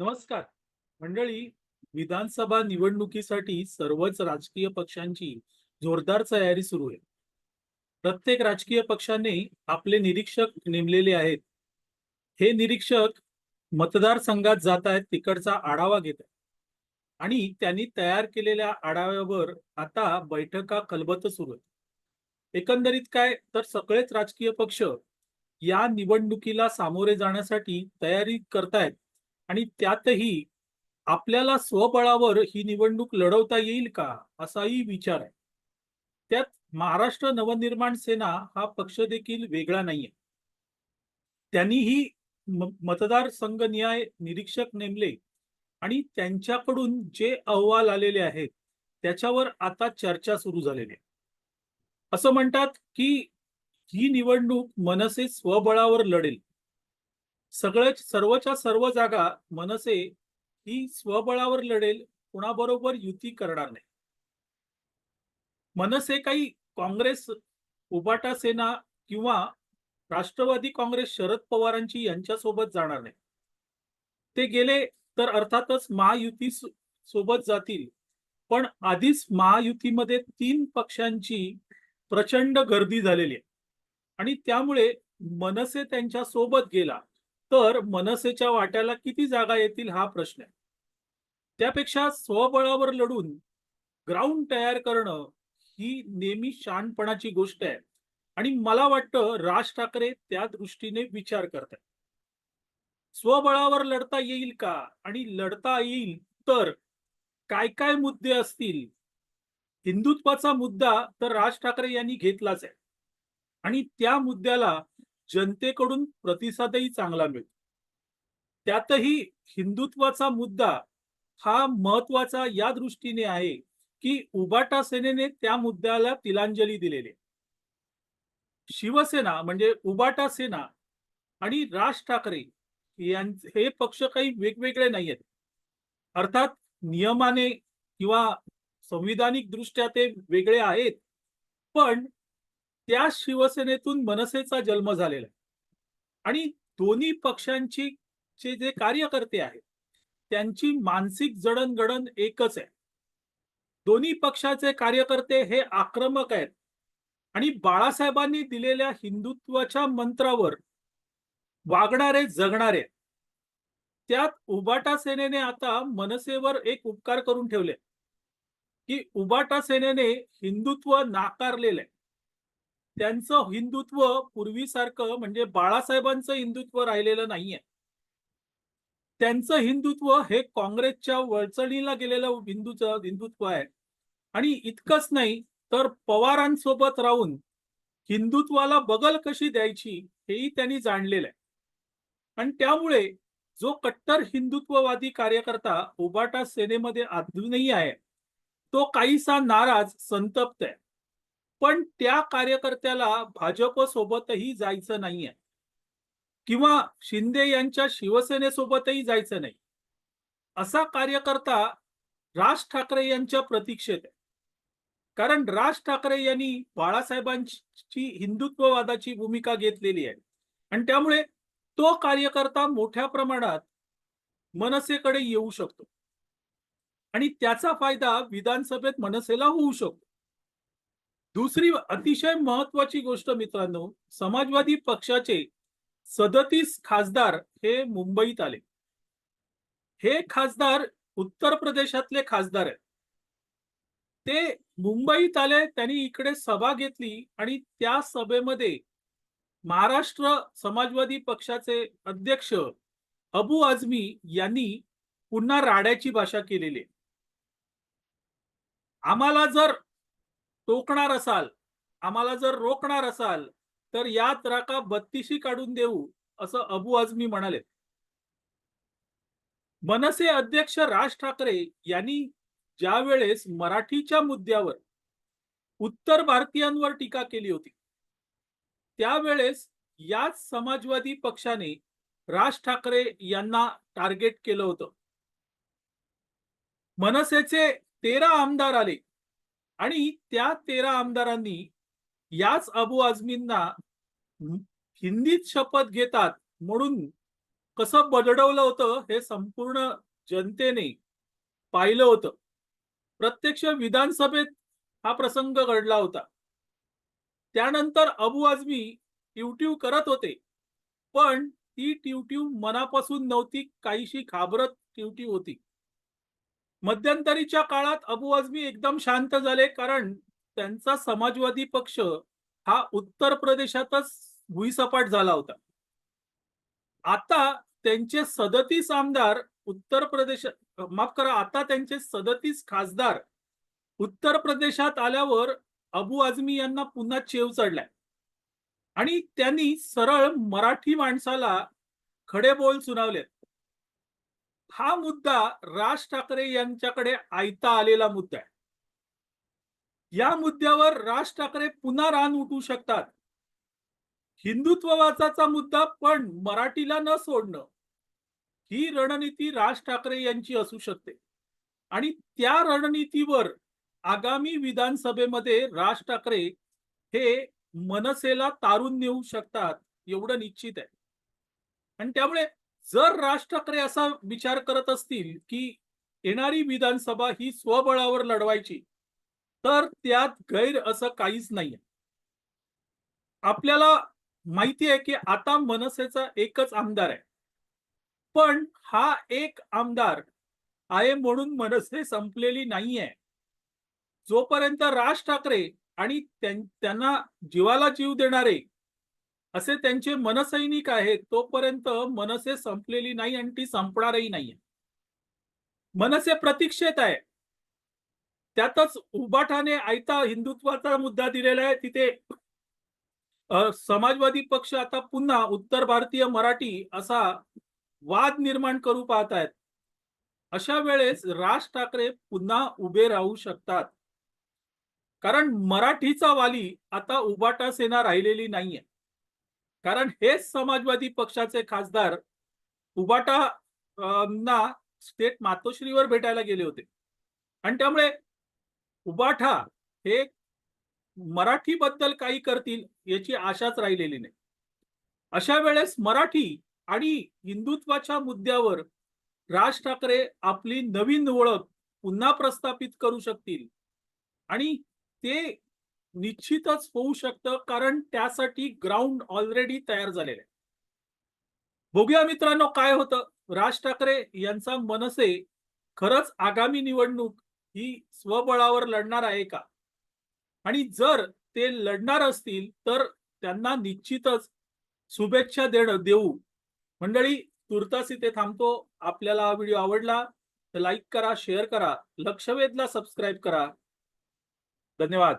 नमस्कार. मंडळी विधानसभा निवडणुकीसाठी सर्वच राजकीय पक्षांची जोरदार तयारी सुरू आहे. प्रत्येक राजकीय पक्षाने आपले निरीक्षक नेमलेले आहेत. हे निरीक्षक मतदारसंघात जात आहेत तिकडचा आढावा घेत आहेत. आणि त्यांनी तयार केलेल्या आढाव्यावर आता बैठका खलबत सुरू आहेत. एकंदरीत काय तर सगळेच राजकीय पक्ष या निवडणुकीला सामोरे जाण्यासाठी तयारी करतायत. आणि त्यातही आपल्याला स्वबळावर ही निवडणूक लढवता येईल का असाही विचार आहे. त्यात महाराष्ट्र नवनिर्माण सेना हा पक्ष देखील वेगळा नाहीये. त्यांनीही म- मतदारसंघ न्याय निरीक्षक नेमले आणि त्यांच्याकडून जे अहवाल आलेले आहेत त्याच्यावर आता चर्चा सुरू झालेली आहे. असं म्हणतात की ही निवडणूक मनसे स्वबळावर लढेल. सगळ्याच सर्वच्या सर्व जागा मनसे ही स्वबळावर लढेल कुणाबरोबर युती करणार नाही. मनसे काही काँग्रेस उबाटा सेना किंवा राष्ट्रवादी काँग्रेस शरद पवारांची यांच्यासोबत जाणार नाही. ते गेले तर अर्थातच महायुती सोबत जातील. पण आधीच महायुतीमध्ये तीन पक्षांची प्रचंड गर्दी झालेली आहे. आणि त्यामुळे मनसे त्यांच्यासोबत गेला. तर मनसेच्या वाट्याला किती जागा येतील हा प्रश्न आहे. त्यापेक्षा स्वबळावर लढून ग्राउंड तयार करणं ही नेहमी शानपणाची गोष्ट आहे. आणि मला वाटतं राज ठाकरे त्या दृष्टीने विचार करतात स्वबळावर लढता येईल का? आणि लढता येईल तर काय काय मुद्दे असतील? हिंदुत्वाचा मुद्दा तर राज ठाकरे यांनी घेतलाच आहे. आणि त्या मुद्द्याला जनतेकडून प्रतिसादही चांगला मिळतो. त्यातही हिंदुत्वाचा मुद्दा हा महत्त्वाचा या दृष्टीने आहे की उबाटा सेनेने त्या मुद्द्याला तिलांजली दिलेली शिवसेना म्हणजे उबाटा सेना आणि राज ठाकरे यां हे पक्ष काही वेगवेगळे नाही आहेत अर्थात नियमाने किंवा संविधानिक दृष्ट्या ते वेगळे आहेत. पण त्या शिवसेनेतून मनसेचा जन्म झालेला आहे. आणि दोन्ही पक्षांची चे जे कार्यकर्ते आहेत त्यांची मानसिक जडणघडण एकच आहे. दोन्ही पक्षाचे कार्यकर्ते हे आक्रमक आहेत. आणि बाळासाहेबांनी दिलेल्या हिंदुत्वाच्या मंत्रावर वागणारे जगणारे त्यात उबाटा सेनेने आता मनसेवर एक उपकार करून ठेवले की उबाटा सेनेने हिंदुत्व नाकारलेलं आहे. त्यांचं हिंदुत्व पूर्वीसारखं म्हणजे बाळासाहेबांचं हिंदुत्व राहिलेलं नाहीये. त्यांचं हिंदुत्व हे काँग्रेसच्या वळचणीला गेलेलं हिंदूचं हिंदुत्व आहे. आणि इतकंच नाही तर पवारांसोबत राहून हिंदुत्वाला बगल कशी द्यायची हेही त्यांनी जाणलेलं आहे. आणि त्यामुळे जो कट्टर हिंदुत्ववादी कार्यकर्ता उबाटा सेनेमध्ये अजूनही आहे तो काहीसा नाराज संतप्त आहे. पण त्या कार्यकर्त्याला भाजप सोबतही जायचं नाहीये. किंवा शिंदे यांच्या शिवसेनेसोबतही जायचं नाही. असा कार्यकर्ता राज ठाकरे यांच्या प्रतीक्षेत आहे. कारण राज ठाकरे यांनी बाळासाहेबांची हिंदुत्ववादाची भूमिका घेतलेली आहे. आणि त्यामुळे तो कार्यकर्ता मोठ्या प्रमाणात मनसेकडे येऊ शकतो. आणि त्याचा फायदा विधानसभेत मनसेला होऊ शकतो. दुसरी अतिशय महत्वाची गोष्ट मित्रांनो समाजवादी पक्षाचे सदतीस खासदार हे मुंबईत आले. हे खासदार उत्तर प्रदेशातले खासदार आहेत. ते मुंबईत आले त्यांनी इकडे सभा घेतली आणि त्या सभेमध्ये महाराष्ट्र समाजवादी पक्षाचे अध्यक्ष अबू आझमी यांनी पुन्हा राड्याची भाषा केलेली आहे. आम्हाला जर टोकणार असाल आम्हाला जर रोखणार असाल तर यात राका बत्तीशी काढून देऊ असं अबू आझमी म्हणाले. मनसे अध्यक्ष राज ठाकरे यांनी ज्या वेळेस मराठीच्या मुद्द्यावर उत्तर भारतीयांवर टीका केली होती त्यावेळेस याच समाजवादी पक्षाने राज ठाकरे यांना टार्गेट केलं होतं. मनसेचे तेरा आमदार आले. आणि त्या तेरा आमदारांनी याच अबू आझमींना हिंदीत शपथ घेतात म्हणून कसं बदडवलं होतं हे संपूर्ण जनतेने पाहिलं होतं. प्रत्यक्ष विधानसभेत हा प्रसंग घडला होता. त्यानंतर अबू आझमी ट्यूट्यू करत होते. पण ती ट्यूट्यू मनापासून नव्हती काहीशी खाबरत ट्यूट्यू होती. मध्यंतरीच्या काळात अबू आझमी एकदम शांत झाले कारण त्यांचा समाजवादी पक्ष हा उत्तर प्रदेशातच भुईसपाट झाला होता. आता त्यांचे सदतीस आमदार उत्तर प्रदेश माफ करा आता त्यांचे सदतीस खासदार उत्तर प्रदेशात आल्यावर अबू आझमी यांना पुन्हा चेव चढलाय. आणि त्यांनी सरळ मराठी माणसाला खडे बोल सुनावलेत. हा मुद्दा राज ठाकरे यांच्याकडे आयता आलेला मुद्दा आहे. या मुद्द्यावर राज ठाकरे पुन्हा रान उठू शकतात. हिंदुत्ववादाचा मुद्दा पण मराठीला न सोडणं ही रणनीती राज ठाकरे यांची असू शकते. आणि त्या रणनीतीवर आगामी विधानसभेमध्ये राज ठाकरे हे मनसेला तारून नेऊ शकतात एवढं निश्चित आहे. आणि त्यामुळे जर राज ठाकरे असा विचार करत असतील की येणारी विधानसभा ही स्वबळावर लढवायची तर त्यात गैर असं काहीच नाहीये. आपल्याला माहिती आहे की आता मनसेचा एकच आमदार आहे. पण हा एक आमदार आहे म्हणून मनसे संपलेली नाहीये. जोपर्यंत राज ठाकरे आणि त्यांना जीवाला जीव देणारे असे त्यांचे मनसैनिक आहेत तोपर्यंत मनसे संपलेली नाही आणि ती संपणारही नाहीये. मनसे प्रतीक्षेत आहे. त्यातच उबाठाने आयता हिंदुत्वाचा मुद्दा दिलेला आहे. तिथे समाजवादी पक्ष आता पुन्हा उत्तर भारतीय मराठी असा वाद निर्माण करू पाहत आहेत अशा वेळेस राज ठाकरे पुन्हा उभे राहू शकतात. कारण मराठीचा वाली आता उबाटा सेना राहिलेली नाहीये. कारण हेच समाजवादी पक्षाचे खासदार उबाटा ना स्टेट मातोश्रीवर भेटायला गेले होते. आणि त्यामुळे उबाठा हे मराठी बद्दल काही करतील याची आशाच राहिलेली नाही. अशा वेळेस मराठी आणि हिंदुत्वाच्या मुद्द्यावर राज ठाकरे आपली नवीन ओळख पुन्हा प्रस्थापित करू शकतील आणि ते निश्चितच होऊ शकतं कारण त्यासाठी ग्राउंड ऑलरेडी तयार झालेलं आहे बघूया मित्रांनो काय होतं. राज ठाकरे यांचा मनसे खरंच आगामी निवडणूक ही स्वबळावर लढणार आहे का? आणि जर ते लढणार असतील तर त्यांना निश्चितच शुभेच्छा देणं देऊ. मंडळी तुर्तास इथे थांबतो. आपल्याला हा व्हिडिओ आवडला तर लाईक करा शेअर करा लक्षवेधला सबस्क्राईब करा. धन्यवाद.